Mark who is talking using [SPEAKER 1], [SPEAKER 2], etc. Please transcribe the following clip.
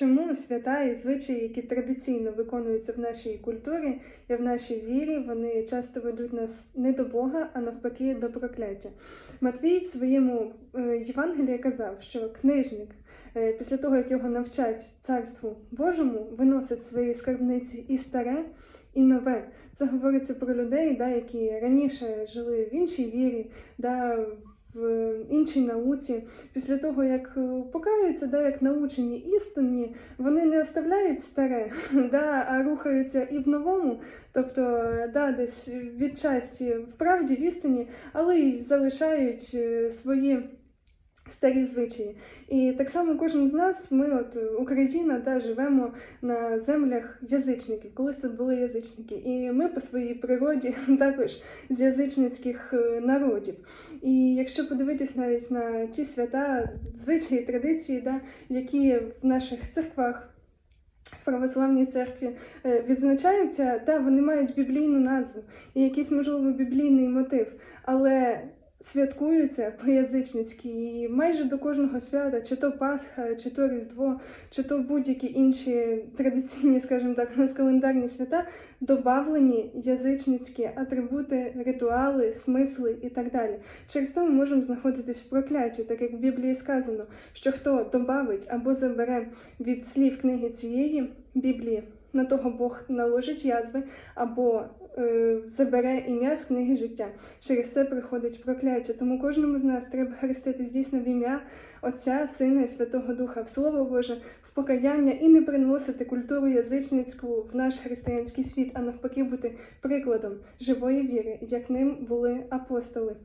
[SPEAKER 1] Чому свята і звичаї, які традиційно виконуються в нашій культурі і в нашій вірі, вони часто ведуть нас не до Бога, а навпаки до прокляття? Матвій в своєму е, Євангелії казав, що книжник, е, після того як його навчать царству Божому, виносить з своєї скарбниці і старе, і нове. Це говориться про людей, да, які раніше жили в іншій вірі, да, в іншій науці. Після того, як е, покаються, да, як научені істинні, вони не оставляють старе, да, а рухаються і в новому, тобто да, десь відчасті в правді, в істині, але й залишають е, свої. Старі звичаї. І так само кожен з нас, ми, от Україна, да, живемо на землях язичників. Колись тут були язичники. І ми по своїй природі також з язичницьких е, народів. І якщо подивитись навіть на ті свята, звичаї, традиції, да, які в наших церквах. В православній церкві е, відзначаються, да, вони мають біблійну назву і якийсь, можливо, біблійний мотив, але святкуються по-язичницьки і майже до кожного свята, чи то Пасха, чи то Різдво, чи то будь-які інші традиційні, скажімо так, у нас календарні свята, добавлені язичницькі атрибути, ритуали, смисли і так далі. Через те ми можемо знаходитись в прокляті, так як в Біблії сказано, що хто добавить або забере від слів книги цієї Біблії, на того Бог наложить язви або е, забере ім'я з книги життя. Через це приходить прокляття. Тому кожному з нас треба хреститись дійсно в ім'я Отця, Сина і Святого Духа, в Слово Боже, в покаяння і не приносити культуру язичницьку в наш християнський світ, а навпаки бути прикладом живої віри, як ним були апостоли.